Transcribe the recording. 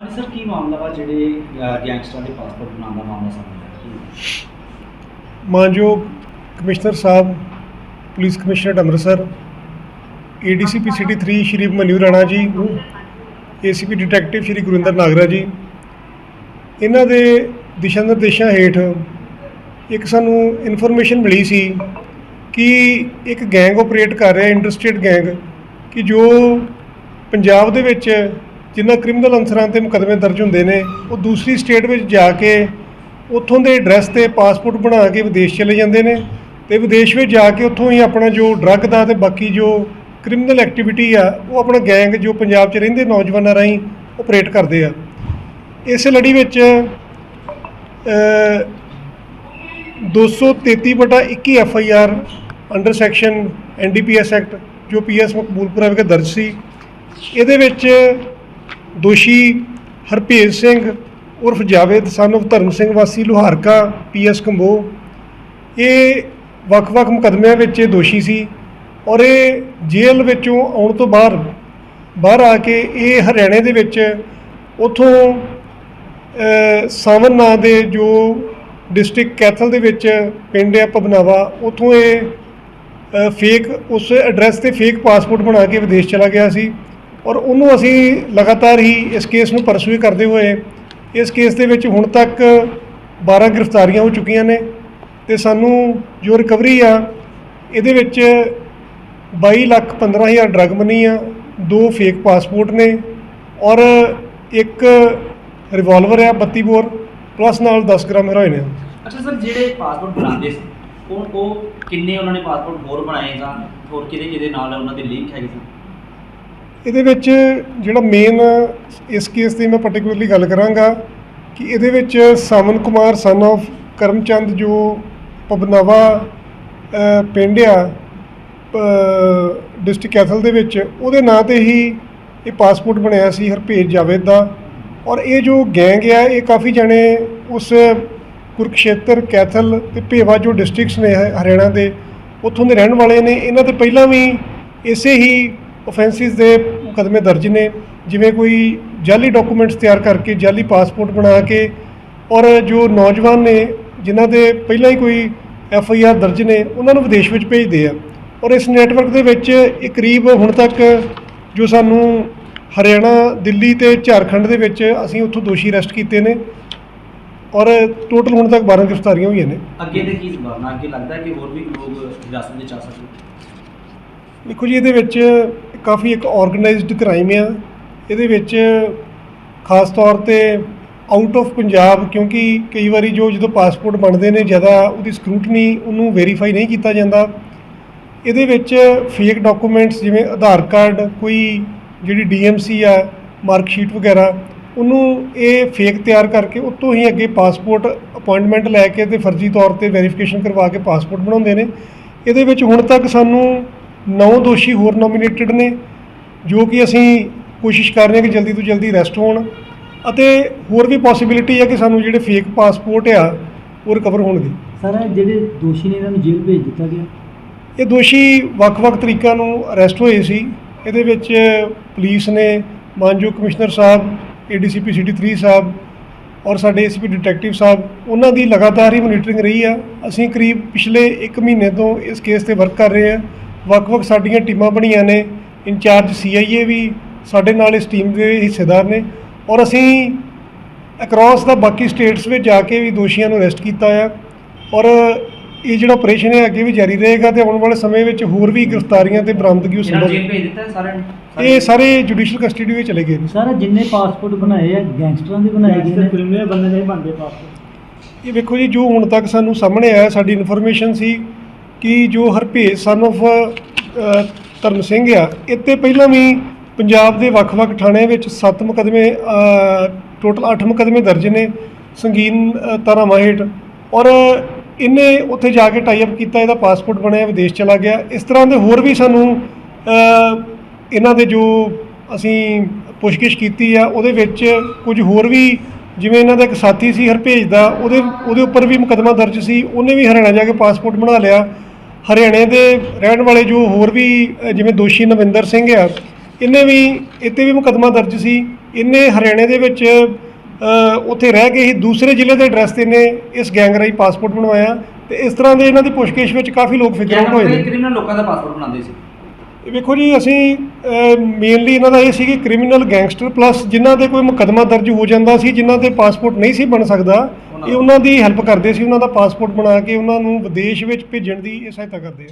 Sir, ਕੀ ਮਾਮਲਾ ਵਾ ਜਿਹੜੇ ਗੈਂਗਸਟਰਾਂ ਦੇ ਪਾਸਪੋਰਟ ਬਣਾਉਣ ਦਾ ਮਾਮਲਾ ਸਾਹਮਣੇ ਮਾਨਯੋਗ ਕਮਿਸ਼ਨਰ ਸਾਹਿਬ, police commissioner Amritsar ADCP city 3 Shri Manu Rana ji ACP detective Shri Gurinder Nagra ji. ਇਹਨਾਂ ਦੇ ਦਿਸ਼ਾ ਨਿਰਦੇਸ਼ਾਂ ਹੇਠ ਇੱਕ ਸਾਨੂੰ ਇਨਫੋਰਮੇਸ਼ਨ ਮਿਲੀ ਸੀ ਕਿ ਇੱਕ ਗੈਂਗ ਆਪਰੇਟ ਕਰ ਰਿਹਾ, ਇੰਟਰਸਟੇਟ ਗੈਂਗ, ਕਿ ਜੋ ਪੰਜਾਬ ਦੇ ਵਿੱਚ ਜਿਨ੍ਹਾਂ ਕ੍ਰਿਮੀਨਲ ਅਨਸਰਾਂ ਤੇ ਮੁਕੱਦਮੇ ਦਰਜ ਹੁੰਦੇ ਨੇ ਉਹ ਦੂਸਰੀ ਸਟੇਟ ਵਿੱਚ ਜਾ ਕੇ ਉੱਥੋਂ ਦੇ ਐਡਰੈਸ ਤੇ ਪਾਸਪੋਰਟ ਬਣਾ ਕੇ ਵਿਦੇਸ਼ ਚਲੇ ਜਾਂਦੇ ਨੇ ਤੇ ਵਿਦੇਸ਼ ਵਿੱਚ ਜਾ ਕੇ ਉੱਥੋਂ ਹੀ ਆਪਣਾ ਜੋ ਡਰੱਗ ਦਾ ਤੇ ਬਾਕੀ ਜੋ ਕ੍ਰਿਮੀਨਲ ਐਕਟੀਵਿਟੀ ਆ ਉਹ ਆਪਣਾ ਗੈਂਗ ਜੋ ਪੰਜਾਬ 'ਚ ਰਹਿੰਦੇ ਨੌਜਵਾਨਾਂ ਰਾਹੀਂ ਆਪਰੇਟ ਕਰਦੇ ਆ। ਇਸ ਲੜੀ ਵਿੱਚ ਅ, 233 ਬਟਾ 21 F I R under section N D P S act ਜੋ ਪੀ ਐਸ ਮਕਬੂਲਪੁਰਾ ਵਿਖੇ ਦਰਜ ਸੀ। ਇਹਦੇ ਵਿੱਚ ਦੋਸ਼ੀ ਹਰਪੇਜ ਸਿੰਘ, ਉਰਫ ਜਾਵੇਦ ਸਨ of ਧਰਮ ਸਿੰਘ ਵਾਸੀ ਲੋਹਾਰਕਾ, ਪੀ ਐਸ ਕੰਬੋ। ਇਹ ਵੱਖ-ਵੱਖ ਮੁਕੱਦਮਿਆਂ ਵਿੱਚ ਇਹ ਦੋਸ਼ੀ ਸੀ ਔਰ ਇਹ ਜੇਲ੍ਹ ਵਿੱਚੋਂ ਆਉਣ ਤੋਂ ਬਾਅਦ ਬਾਹਰ ਆ ਕੇ ਇਹ ਹਰਿਆਣੇ ਦੇ ਵਿੱਚ ਉਥੋਂ ਸਾਵਨ ਨਾਂ ਦੇ ਜੋ ਡਿਸਟ੍ਰਿਕਟ ਕੈਥਲ ਦੇ ਵਿੱਚ ਪਿੰਡ ਆ ਪਬਨਾਵਾ ਉਥੋਂ ਇਹ ਫੇਕ, ਉਸ ਐਡਰੈਸ ਤੇ ਫੇਕ ਪਾਸਪੋਰਟ ਬਣਾ ਕੇ ਵਿਦੇਸ਼ ਚਲਾ ਗਿਆ ਸੀ। ਔਰ ਉਹਨੂੰ ਅਸੀਂ ਲਗਾਤਾਰ ਹੀ ਇਸ ਕੇਸ ਨੂੰ ਪਰਸੂਏ ਕਰਦੇ ਹੋਏ ਇਸ ਕੇਸ ਦੇ ਵਿੱਚ ਹੁਣ ਤੱਕ 12 ਗ੍ਰਿਫਤਾਰੀਆਂ ਹੋ ਚੁੱਕੀਆਂ ਨੇ ਤੇ ਸਾਨੂੰ ਜੋ ਰਿਕਵਰੀ ਆ, ਇਹਦੇ ਵਿੱਚ 22 ਲੱਖ 15 ਹਜ਼ਾਰ ਡਰਗ ਮਨੀ ਆ, ਦੋ ਫੇਕ ਪਾਸਪੋਰਟ ਨੇ ਔਰ ਇੱਕ ਰਿਵਾਲਵਰ ਆ 32 ਬੋਰ ਪਲੱਸ ਨਾਲ 10 ਗ੍ਰਾਮ ਹੈਰੋਇਨ ਆ। ਅੱਛਾ ਸਰ, ਜਿਹੜੇ ਪਾਸਪੋਰਟ ਬਣਾਉਂਦੇ ਸੀ, ਉਹ ਉਹ ਕਿੰਨੇ ਉਹਨਾਂ ਨੇ ਪਾਸਪੋਰਟ ਹੋਰ ਬਣਾਏ ਜਾਂ ਹੋਰ ਕਿਹਦੇ ਕਿਹਦੇ ਨਾਲ ਉਹਨਾਂ ਦੇ ਲਿੰਕ ਹੈਗੇ ਸੀ? ਇਹਦੇ ਵਿੱਚ ਜਿਹੜਾ ਮੇਨ ਇਸ ਕੇਸ ਦੀ ਮੈਂ ਪਾਰਟਿਕੂਲਰਲੀ ਗੱਲ ਕਰਾਂਗਾ ਕਿ ਇਹਦੇ ਵਿੱਚ ਸਾਮਨ ਕੁਮਾਰ ਸਨ of ਕਰਮਚੰਦ ਜੋ ਪਬਨਵਾ ਪਿੰਡ ਆ ਡਿਸਟ੍ਰਿਕਟ ਕੈਥਲ ਦੇ ਵਿੱਚ, ਉਹਦੇ ਨਾਂ ਤੇ ਹੀ ਇਹ ਪਾਸਪੋਰਟ ਬਣਿਆ ਸੀ ਹਰਪੇਜ ਜਾਵੇਦ ਦਾ। ਔਰ ਇਹ ਜੋ ਗੈਂਗ ਆ, ਇਹ ਕਾਫੀ ਜਣੇ ਉਸ ਕੁਰਕਸ਼ੇਤਰ, ਕੈਥਲ ਤੇ ਭੇਵਾ ਜੋ ਡਿਸਟ੍ਰਿਕਟਸ ਨੇ ਹਰਿਆਣਾ ਦੇ, ਉੱਥੋਂ ਦੇ ਰਹਿਣ ਵਾਲੇ ਨੇ। ਇਹਨਾਂ ਤੇ ਪਹਿਲਾਂ ਵੀ ਇਸੇ ਹੀ ਆਫੈਂਸਿਸ ਦੇ ਮੁਕੱਦਮੇ ਦਰਜ ਨੇ, ਜਿਵੇਂ ਕੋਈ ਜਾਲੀ ਡਾਕੂਮੈਂਟਸ ਤਿਆਰ ਕਰਕੇ ਜਾਲੀ ਪਾਸਪੋਰਟ ਬਣਾ ਕੇ ਔਰ ਜੋ ਨੌਜਵਾਨ ਨੇ, ਜਿਨ੍ਹਾਂ ਦੇ ਪਹਿਲਾਂ ਹੀ ਕੋਈ ਐਫ ਆਈ ਆਰ ਦਰਜ ਨੇ, ਉਹਨਾਂ ਨੂੰ ਵਿਦੇਸ਼ ਵਿੱਚ ਭੇਜਦੇ ਆ। ਔਰ ਇਸ ਨੈਟਵਰਕ ਦੇ ਵਿੱਚ ਇਹ ਕਰੀਬ ਹੁਣ ਤੱਕ ਜੋ ਸਾਨੂੰ ਹਰਿਆਣਾ, ਦਿੱਲੀ ਤੇ ਝਾਰਖੰਡ ਦੇ ਵਿੱਚ ਅਸੀਂ ਉੱਥੋਂ ਦੋਸ਼ੀ ਅਰੈਸਟ ਕੀਤੇ ਨੇ ਔਰ ਟੋਟਲ ਹੁਣ ਤੱਕ 12 ਗ੍ਰਿਫਤਾਰੀਆਂ ਹੋਈਆਂ ਨੇ। ਅੱਗੇ ਦੇ ਕੀ ਸੰਭਾਵਨਾ? ਅੱਗੇ ਲੱਗਦਾ ਕਿ ਹੋਰ ਵੀ ਲੋਕ ਹਿਰਾਸਤ ਵਿੱਚ ਆ ਸਕਦੇ ਦੇਖੋ ਜੀ, ਇਹਦੇ ਵਿੱਚ ਕਾਫੀ ਇੱਕ ਆਰਗੇਨਾਈਜ਼ਡ ਕ੍ਰਾਈਮ ਆ। ਇਹਦੇ ਵਿੱਚ ਖਾਸ ਤੌਰ ਤੇ ਆਊਟ ਆਫ ਪੰਜਾਬ, ਕਿਉਂਕਿ ਕਈ ਵਾਰੀ ਜੋ ਜਦੋਂ ਪਾਸਪੋਰਟ ਬਣਦੇ ਨੇ, ਜ਼ਿਆਦਾ ਉਹਦੀ ਸਕਰੂਟਨੀ ਉਹਨੂੰ ਵੈਰੀਫਾਈ ਨਹੀਂ ਕੀਤਾ ਜਾਂਦਾ। ਇਹਦੇ ਵਿੱਚ ਫੇਕ ਡਾਕੂਮੈਂਟਸ ਜਿਵੇਂ ਆਧਾਰ ਕਾਰਡ, ਕੋਈ ਜਿਹੜੀ ਡੀਐਮਸੀ ਆ ਮਾਰਕਸ਼ੀਟ ਵਗੈਰਾ, ਉਹਨੂੰ ਇਹ ਫੇਕ ਤਿਆਰ ਕਰਕੇ ਉਤੋਂ ਹੀ ਅੱਗੇ ਪਾਸਪੋਰਟ ਅਪਾਇੰਟਮੈਂਟ ਲੈ ਕੇ ਤੇ ਫਰਜ਼ੀ ਤੌਰ ਤੇ ਵੈਰੀਫਿਕੇਸ਼ਨ ਕਰਵਾ ਕੇ ਪਾਸਪੋਰਟ ਬਣਾਉਂਦੇ ਨੇ। ਇਹਦੇ ਵਿੱਚ ਹੁਣ ਤੱਕ ਸਾਨੂੰ 9 ਦੋਸ਼ੀ ਹੋਰ ਨੋਮੀਨੇਟਡ ਨੇ ਜੋ ਕਿ ਅਸੀਂ ਕੋਸ਼ਿਸ਼ ਕਰ ਰਹੇ ਹਾਂ ਕਿ ਜਲਦੀ ਤੋਂ ਜਲਦੀ ਅਰੈਸਟ ਹੋਣ ਅਤੇ ਹੋਰ ਵੀ ਪੋਸਿਬਿਲਿਟੀ ਹੈ ਕਿ ਸਾਨੂੰ ਜਿਹੜੇ ਫੇਕ ਪਾਸਪੋਰਟ ਆ ਉਹ ਰਿਕਵਰ ਹੋਣਗੇ। ਸਰ ਜਿਹੜੇ ਦੋਸ਼ੀ ਨੇ ਇਹਨਾਂ ਨੂੰ ਜੇਲ੍ਹ ਭੇਜ ਦਿੱਤਾ ਗਿਆ? ਇਹ ਦੋਸ਼ੀ ਵੱਖ-ਵੱਖ ਤਰੀਕਿਆਂ ਨੂੰ ਅਰੈਸਟ ਹੋਏ ਸੀ। ਇਹਦੇ ਵਿੱਚ ਪੁਲਿਸ ਨੇ ਮਾਨਯੋਗ ਕਮਿਸ਼ਨਰ ਸਾਹਿਬ ਏਡੀਸੀਪੀ ਸਿਟੀ 3 ਸਾਹਿਬ ਔਰ ਸਾਡੇ ਏਸੀਪੀ ਡਿਟੈਕਟਿਵ ਸਾਹਿਬ ਉਹਨਾਂ ਦੀ ਲਗਾਤਾਰ ਹੀ ਮੋਨੀਟਰਿੰਗ ਰਹੀ ਆ। ਅਸੀਂ ਕਰੀਬ ਪਿਛਲੇ 1 ਮਹੀਨੇ ਤੋਂ ਇਸ ਕੇਸ ਤੇ ਵਰਕ ਕਰ ਰਹੇ ਆ ਵੱਖ-ਵੱਖ ਸਾਡੀਆਂ ਟੀਮਾਂ ਬਣੀਆਂ ਨੇ ਇੰਚਾਰਜ ਸੀਆਈਏ ਵੀ ਸਾਡੇ ਨਾਲ ਇਸ ਟੀਮ ਦੇ ਹਿੱਸੇਦਾਰ ਨੇ ਔਰ ਅਸੀਂ ਅਕ੍ਰੋਸ ਦਾ ਬਾਕੀ ਸਟੇਟਸ ਵਿੱਚ ਜਾ ਕੇ ਵੀ ਦੋਸ਼ੀਆਂ ਨੂੰ ਅਰੈਸਟ ਕੀਤਾ ਆ ਔਰ ਇਹ ਜਿਹੜਾ ਆਪਰੇਸ਼ਨ ਹੈ ਅੱਗੇ ਵੀ ਜਾਰੀ ਰਹੇਗਾ ਤੇ ਆਉਣ ਵਾਲੇ ਸਮੇਂ ਵਿੱਚ ਹੋਰ ਵੀ ਗ੍ਰਿਫਤਾਰੀਆਂ ਤੇ ਬਰਾਮਦਗੀ ਸੰਭਵ ਇਹ ਸਾਰੇ ਜੁਡੀਸ਼ੀਅਲ ਕਸਟਡੀ ਵਿੱਚ ਚਲੇ ਗਏ ਨੇ। ਸਰ ਜਿੰਨੇ ਪਾਸਪੋਰਟ ਬਣਾਏ ਆ ਗੈਂਗਸਟਰਾਂ ਦੇ ਬਣਾਏ ਗਏ ਨੇ। ਕ੍ਰਿਮੀਨਲ ਬੰਦੇ ਦੇ ਬਣਦੇ ਪਾਸਪੋਰਟ ਇਹ ਵੇਖੋ ਜੀ ਜੋ ਹੁਣ ਤੱਕ ਸਾਨੂੰ ਸਾਹਮਣੇ ਆਇਆ ਸਾਡੀ ਇਨਫੋਰਮੇਸ਼ਨ ਸੀ ਕਿ ਜੋ ਹਰਪੇਜ ਸਨ of ਅ, ਧਰਮ ਸਿੰਘ ਆ ਇੱਥੇ ਪਹਿਲਾਂ ਵੀ ਪੰਜਾਬ ਦੇ ਵੱਖ-ਵੱਖ ਥਾਣਿਆਂ ਵਿੱਚ 7 ਮੁਕਦਮੇ ਟੋਟਲ 8 ਮੁਕਦਮੇ ਦਰਜ ਨੇ ਸੰਗੀਨ ਧਾਰਾਵਾਂ ਹੇਠ ਔਰ ਇਹਨੇ ਉੱਥੇ ਜਾ ਕੇ ਟਾਈ ਅਪ ਕੀਤਾ ਇਹਦਾ ਪਾਸਪੋਰਟ ਬਣਿਆ ਵਿਦੇਸ਼ ਚਲਾ ਗਿਆ। ਇਸ ਤਰ੍ਹਾਂ ਦੇ ਹੋਰ ਵੀ ਸਾਨੂੰ ਇਹਨਾਂ ਦੇ ਜੋ ਅਸੀਂ ਪੁੱਛਗਿੱਛ ਕੀਤੀ ਆ ਉਹਦੇ ਵਿੱਚ ਕੁਝ ਹੋਰ ਵੀ ਜਿਵੇਂ ਇਹਨਾਂ ਦਾ ਇੱਕ ਸਾਥੀ ਸੀ ਹਰਪੇਜ ਦਾ ਉਹਦੇ ਉਹਦੇ ਉੱਪਰ ਵੀ ਮੁਕੱਦਮਾ ਦਰਜ ਸੀ ਉਹਨੇ ਵੀ ਹਰਿਆਣਾ ਜਾ ਕੇ ਪਾਸਪੋਰਟ ਬਣਾ ਲਿਆ। ਹਰਿਆਣੇ ਦੇ ਰਹਿਣ ਵਾਲੇ ਜੋ ਹੋਰ ਵੀ ਜਿਵੇਂ ਦੋਸ਼ੀ ਨਵਿੰਦਰ ਸਿੰਘ ਆ ਇਹਨੇ ਵੀ ਇੱਥੇ ਵੀ ਮੁਕੱਦਮਾ ਦਰਜ ਸੀ। ਇਹਨੇ ਹਰਿਆਣੇ ਦੇ ਵਿੱਚ ਉੱਥੇ ਰਹਿ ਕੇ ਹੀ ਦੂਸਰੇ ਜ਼ਿਲ੍ਹੇ ਦੇ ਐਡਰੈਸ ਤੇ ਨੇ ਇਸ ਗੈਂਗ ਰਾਹੀਂ ਪਾਸਪੋਰਟ ਬਣਵਾਇਆ। ਤੇ ਇਸ ਤਰ੍ਹਾਂ ਦੇ ਇਹਨਾਂ ਦੀ ਪੁੱਛਗਿੱਛ ਵਿੱਚ ਕਾਫੀ ਲੋਕ ਆਊਟ ਹੋਏ ਨੇ। ਕ੍ਰਿਮੀਨਲ ਲੋਕਾਂ ਦਾ ਪਾਸਪੋਰਟ ਬਣਾਉਂਦੇ ਸੀ? ਇਹ ਵੇਖੋ ਜੀ ਅਸੀਂ ਮੇਨਲੀ ਇਹਨਾਂ ਦਾ ਇਹ ਸੀ ਕਿ ਕ੍ਰਿਮੀਨਲ ਗੈਂਗਸਟਰ ਪਲੱਸ ਜਿਨ੍ਹਾਂ ਦੇ ਕੋਈ ਮੁਕੱਦਮਾ ਦਰਜ ਹੋ ਜਾਂਦਾ ਸੀ ਜਿਨ੍ਹਾਂ ਦੇ ਪਾਸਪੋਰਟ ਨਹੀਂ ਸੀ ਬਣ ਸਕਦਾ ਇਹ ਉਹਨਾਂ ਦੀ ਹੈਲਪ ਕਰਦੇ ਸੀ ਉਹਨਾਂ ਦਾ ਪਾਸਪੋਰਟ ਬਣਾ ਕੇ ਉਹਨਾਂ ਨੂੰ ਵਿਦੇਸ਼ ਵਿੱਚ ਭੇਜਣ ਦੀ ਇਹ ਸਹਾਇਤਾ ਕਰਦੇ ਆ।